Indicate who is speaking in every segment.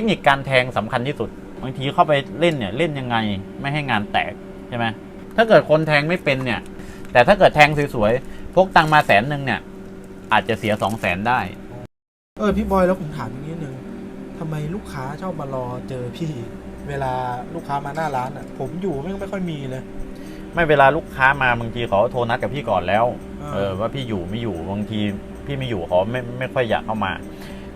Speaker 1: คนิคการแทงสำคัญที่สุด บางทีเข้าไปเล่นเนี่ยเล่นยังไงไม่ให้งานแตกใช่ไหมถ้าเกิดคนแทงไม่เป็นเนี่ย แต่ถ้าเกิดแทงสวยๆพกตังค์มาแสนหนึ่งเนี่ย อาจจะเสียสองแสนได้
Speaker 2: เออพี่บอยแล้วผมถามอย่างนี้นึงทำไมลูกค้าชอบมารอเจอพี่ เวลาลูกค้ามาหน้าร้านอะ ผมอยู่ไม่ไม่ค่อยมีเลย
Speaker 1: ไม่เวลาลูกค้ามาบางทีเขาโทรนัดกับพี่ก่อนแล้ว
Speaker 2: อ่า
Speaker 1: เออว่าพี่อยู่ไม่อยู่บางทีพี่ไม่อยู่เขาไม่ไม่ค่อยอยากเข้ามา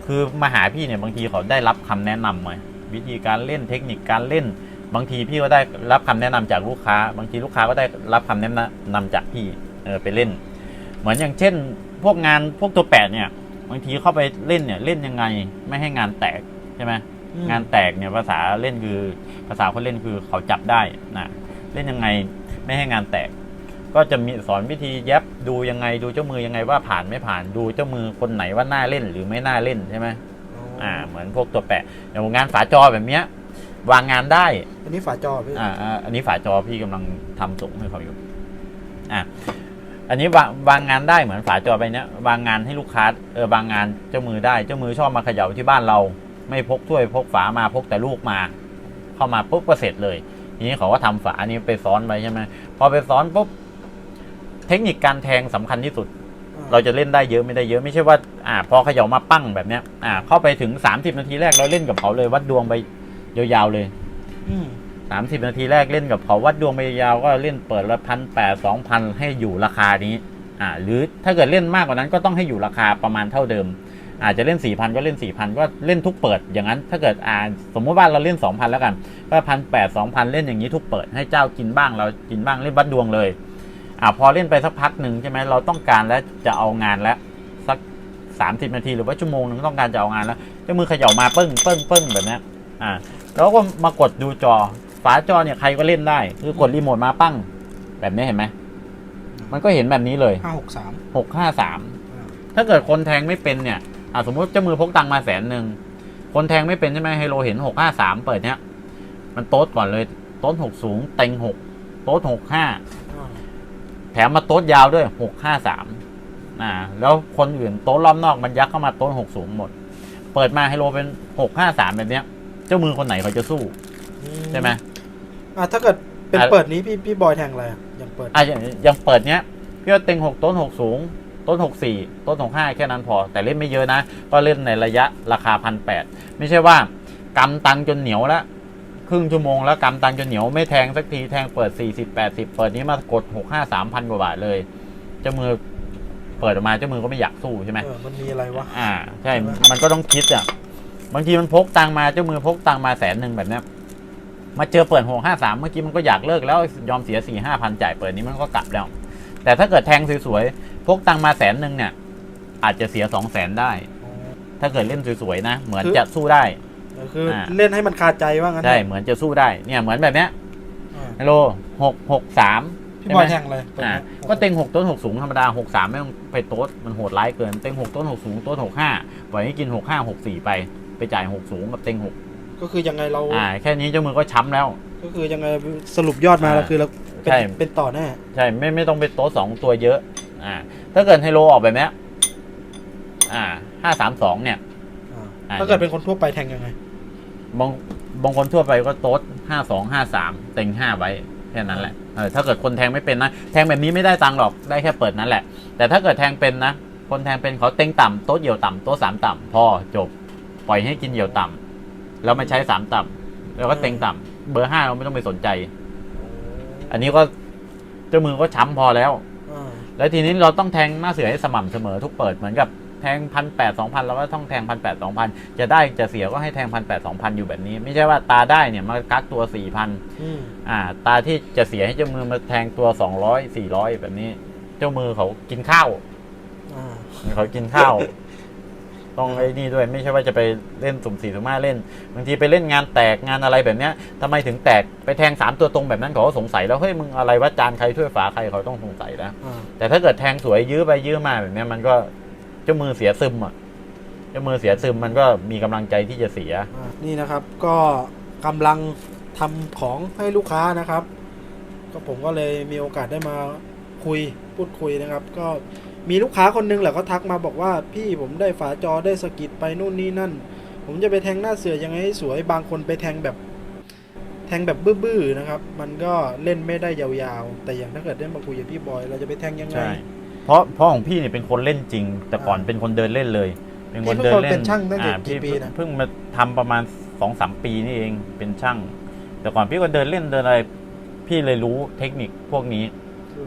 Speaker 1: คือมาหาพี่เนี่ยบางทีเขาได้รับคำแนะนำมาวิธีการเล่นเทคนิคการเล่น บางทีพี่ก็ได้รับคำแนะนำจากลูกค้า บางทีลูกค้าก็ได้รับคำแนะนำจากพี่เออไปเล่น เหมือนอย่างเช่น พวกงานพวกตัวแปดเนี่ย บางทีเข้าไปเล่นเนี่ยเล่นยังไงไม่ให้งานแตกใช่ไหม
Speaker 2: อืม
Speaker 1: งานแตกเนี่ยภาษาเล่นคือภาษาคนเล่นคือเขาจับได้นะเล่นยังไงไม่ให้งานแตก ก็จะมีสอนวิธีแยบดูยังไงดูเจ้ามือยังไงว่าผ่านไม่ผ่านดูเจ้ามือคนไหนว่าน่าเล่นหรือไม่น่าเล่นใช่ไหมอ่า เหมือนพวกตัวแปะอย่างงานฝาจอแบบเนี้ยวางงานได้
Speaker 2: อันนี้ฝาจอพี่
Speaker 1: อ่าอ่าอันนี้ฝาจอพี่กำลังทำส่งให้เขาอยู่อะอันนี้วางวางงานได้เหมือนฝาจอไปเนี้ยวางงานให้ลูกค้าเออวางงานเจ้ามือได้เจ้ามือชอบมาเขย่าที่บ้านเรา ไม่พกถ้วยพกฝามาพกแต่ลูกมา เข้ามาปุ๊บก็เสร็จเลยทีนี้เขาก็ทำฝาอันนี้ไปซ้อนไว้ใช่ไหมพอไปซ้อนปุ๊บ เทคนิคการแทงสำคัญที่สุด เราจะเล่นได้เยอะไม่ได้เยอะไม่ใช่ว่าอ่าพอเขย่ามาปั้งแบบเนี้ยอ่าเข้าไปถึง 30 นาทีแรกเราเล่นกับเขาเลยวัดดวงไปยาวๆเลย
Speaker 2: อืม
Speaker 1: สามสิบนาทีแรกเล่นกับเขาวัดดวงไปยาวก็เล่นเปิดละพันแปดสองพันให้อยู่ราคานี้อ่าหรือถ้าเกิดเล่นมากกว่านั้นก็ต้องให้อยู่ราคาประมาณเท่าเดิม อาจจะเล่นสี่พันก็เล่นสี่พันก็เล่นทุกเปิดอย่างนั้น ถ้าเกิดอ่าสมมติว่าเราเล่นสองพันแล้วกัน ก็พันแปดสองพันเล่นอย่างนี้ทุกเปิดให้เจ้ากินบ้างเรากินบ้างเล่นวัดดวงเลย อ่าพอเล่นไปสักพักหนึ่งใช่ไหมเราต้องการแล้วจะเอางานแล้วสักสามสิบนาทีหรือว่าชั่วโมงหนึงต้องการจะเอางานแล้วเจ้ามือเขย่ามาปึ้งปึ้งปึ้งแบบเนี้ยอ่าแล้วก็มากดดูจอฝาจอเนี่ยใครก็เล่นได้ คือกดรีโมทมาปั้ง แบบนี้เห็นไหมมันก็เห็นแบบนี้เลย
Speaker 2: ห้าหกสาม
Speaker 1: หกห้าสามถ้าเกิดคนแทงไม่เป็นเนี่ยอะสมมติเจ้ามือพกตังค์มาแสนหนึ่งคนแทงไม่เป็นใช่ไหมไฮโลเห็นหกห้าสามเปิดเนี้ยมันโต๊ดก่อนเลย โต๊ดหกสูงเต็งหกโต๊ดหกห้า แถมมาโต๊ดยาวด้วยหกห้าสามอ่าแล้วคนอื่นโต๊ดรอบนอกมันยักเข้ามาโต๊ดหกสูงหมด เปิดมาไฮโลเป็นหกห้าสามแบบเนี้ย เจ้ามือคนไหนเขาจะสู้ ใช่ไหม
Speaker 2: อะถ้าเกิดเป็น
Speaker 1: อะ
Speaker 2: เปิดนี้พี่พี่บอยแทงอะไรอะอย่างเปิด
Speaker 1: อะอย่างอย่างเปิดเนี้ยพี่ว่าเต็งหกต้นหกสูง ต้นหกสี่ต้นหกห้าแค่นั้นพอ แต่เล่นไม่เยอะนะ ก็เล่นในระยะราคาพันแปดไม่ใช่ว่ากำตังจนเหนียวแล้ว ครึ่งชั่วโมงแล้วกำตังจนเหนียวไม่แทงสักทีแทงเปิดสี่สิบแปดสิบเปิดนี้มากดหกห้าสามพันกว่าบาทเลยเจ้ามือเปิดออกมาเจ้ามือก็ไม่อยากสู้ใช่ไหม
Speaker 2: เออมันมีอะไรวะ
Speaker 1: อ่า ใช่ มันก็ต้องคิดอะบางทีมันพกตังมาเจ้ามือพกตังมาแสนหนึ่งแบบเนี้ยมาเจอเปิดหกห้าสามเมื่อกี้มันก็อยากเลิกแล้วยอมเสียสี่ห้าพันจ่ายเปิดนี้มันก็กลับแล้ว แต่ถ้าเกิดแทงสวยๆพกตังมาแสนหนึ่งเนี่ย อาจจะเสียสองแสนได้ ถ้าเกิดเล่นสวยๆนะ เหมือนจะสู้ได้
Speaker 2: เออ คืออา เล่นให้มันคาใจว่างั้น
Speaker 1: ใช่เหมือนจะสู้ได้เนี่ยเหมือนแบบเนี้ย
Speaker 2: อ่า
Speaker 1: ฮัลโหลหกหกสาม
Speaker 2: พี่บอยแทงอะไรเปิด
Speaker 1: อ่า
Speaker 2: ไหม
Speaker 1: ก็เต็งหกต้นหกสูงธรรมดาหกสามไม่ต้องไปโต๊ดมันโหดร้ายเกินเต็งหกต้นหกสูงต้นหกห้าปล่อยให้กินหกห้าหกสี่ไปไปจ่ายหกสูงกับเต็งหก
Speaker 2: ก็คือยังไงเรา
Speaker 1: อ่าแค่นี้เจ้ามือก็ช้ำแล้ว
Speaker 2: ก็คือยังไงสรุปยอดมา
Speaker 1: อ่า
Speaker 2: แล้วคือเราเป็น
Speaker 1: ใช่
Speaker 2: เป็นต่อแน่
Speaker 1: ใช่ไม่ไม่ต้องไปโต๊ะสองตัวเยอะอ่าถ้าเกิดไฮโลออกแบบเนี้ยอ่าห้าสามสองเนี่ย
Speaker 2: อ่า
Speaker 1: อ่า
Speaker 2: ถ้าเกิดเป็นคนทั่วไปแทงยังไง
Speaker 1: บางบางคนทั่วไปก็โต๊ดห้าสองห้าสามเต็งห้าไว้แค่นั้นแหละเออถ้าเกิดคนแทงไม่เป็นนะ แทงแบบนี้ไม่ได้ตังค์หรอกได้แค่เปิดนั้นแหละ แต่ถ้าเกิดแทงเป็นนะ คนแทงเป็นเขาเต็งต่ำโต๊ะเหี่ยวต่ำโต๊ะสามต่ำพอจบปล่อยให้กินเหี่ยวต่ำแล้วมาใช้สามต่ำแล้วก็เต็งต่ำเบอร์ห้าเราไม่ต้องไปสนใจ อันนี้ก็เจ้ามือก็ช้ำพอแล้ว
Speaker 2: อ่า
Speaker 1: แล้วทีนี้เราต้องแทงหน้าเสือให้สม่ำเสมอทุกเปิดเหมือนกับ แทงพันแปดสองพันเราก็ต้องแทงพันแปดสองพันจะได้จะเสียก็ให้แทงพันแปดสองพันอยู่แบบนี้ ไม่ใช่ว่าตาได้เนี่ยมากักตัวสี่พัน
Speaker 2: อืม
Speaker 1: อ่า ตาที่จะเสียให้เจ้ามือมาแทงตัวสองร้อยสี่ร้อยแบบนี้ เจ้ามือเขากินข้าว
Speaker 2: อ่า
Speaker 1: เขากินข้าวต้องไอ้นี่ด้วยไม่ใช่ว่าจะไปเล่นสุ่มสี่สุ่มห้าเล่นบางทีไปเล่นงานแตกงานอะไรแบบเนี้ยทำไมถึงแตกไปแทงสามตัวตรงแบบนั้นเขาก็สงสัยแล้วเฮ้ยมึงอะไรว่าจานใครถ้วยฝาใครเขาต้องสงสัยแล้ว
Speaker 2: อ่า
Speaker 1: แต่ถ้าเกิดแทงสวยยื้อไปยื้อมาแบบเนี้ยมันก็ เจ้ามือเสียซึมอะเจ้ามือเสียซึมมันก็มีกำลังใจที่จะเสีย
Speaker 2: อ่านี่นะครับ ก็กำลังทำของให้ลูกค้านะครับ ก็ผมก็เลยมีโอกาสได้มาคุยพูดคุยนะครับ ก็มีลูกค้าคนนึงแหละเขาทักมาบอกว่าพี่ผมได้ฝาจอได้สกิดไปนู่นนี่นั่นผมผมจะไปแทงหน้าเสือยังไงให้สวยบางคนไปแทงแบบ แทงแบบบื้อๆนะครับ มันก็เล่นไม่ได้ยาวๆ แต่อย่างถ้าเกิดได้มาคุยกับพี่บอย เราจะไปแทงยังไง
Speaker 1: ใช่เพ ราะเพราะของพี่เนี่ยเป็นคนเล่นจริง แต่ก่อน
Speaker 2: อ่า
Speaker 1: เป็นคนเดินเล่นเลย เป็นคน
Speaker 2: พี่
Speaker 1: เดิน
Speaker 2: เพิ่ง
Speaker 1: เล่
Speaker 2: เป็นนช่างตั้งแต่
Speaker 1: อ่า
Speaker 2: กี่
Speaker 1: พี่
Speaker 2: ปี
Speaker 1: เพิ่ง
Speaker 2: นะ
Speaker 1: เพิ่งมาทำประมาณสองสามปีนี่เองเป็นช่าง แต่ก่อนพี่ก็เดินเล่นเดินอะไรพี่เลยรู้เทคนิคพวกนี้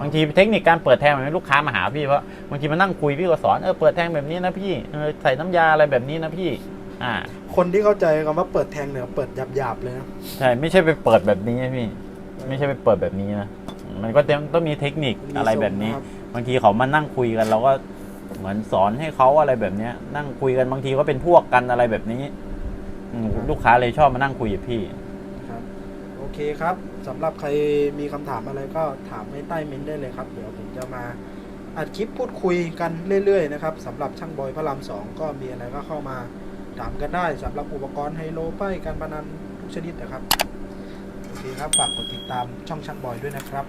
Speaker 1: บางทีเทคนิคการเปิดแทงมันลูกค้ามาหาพี่เพราะบางทีมานั่งคุยพี่ก็สอนเออเปิดแทงแบบนี้นะพี่เออใส่น้ำยาอะไรแบบนี้นะพี่ อ่า
Speaker 2: คนที่เข้าใจคำว่าเปิดแทงเนี่ยเปิดหยาบๆเลยนะ
Speaker 1: ใช่ไม่ใช่ไปเปิดแบบนี้นะพี่ ไม่ใช่ไปเปิดแบบนี้นะมันก็ต้องต้องมีเทคนิคอะไรแบบนี้
Speaker 2: มีทรงะค
Speaker 1: บางทีเขามานั่งคุยกันเราก็เหมือนสอนให้เขาอะไรแบบเนี้ย นั่งคุยกันบางทีก็เป็นพวกกันอะไรแบบนี้อืมลูกค้าเลยชอบมานั่งคุยกับพี่
Speaker 2: รับ โอเคครับสำหรับใครมีคำถามอะไรก็ถามในใต้เมนต์ได้เลยครับ เดี๋ยวผมจะมาอัดคลิปพูดคุยกันเรื่อยๆนะครับสำหรับช่างบอยพระรามสองก็มีอะไรก็เข้ามาถามกันได้สำหรับอุปกรณ์ไฮโลป้ายการพนันทุกชนิดนะครับ โอเคครับ ฝากกดติดตามช่องช่างบอยด้วยนะครับ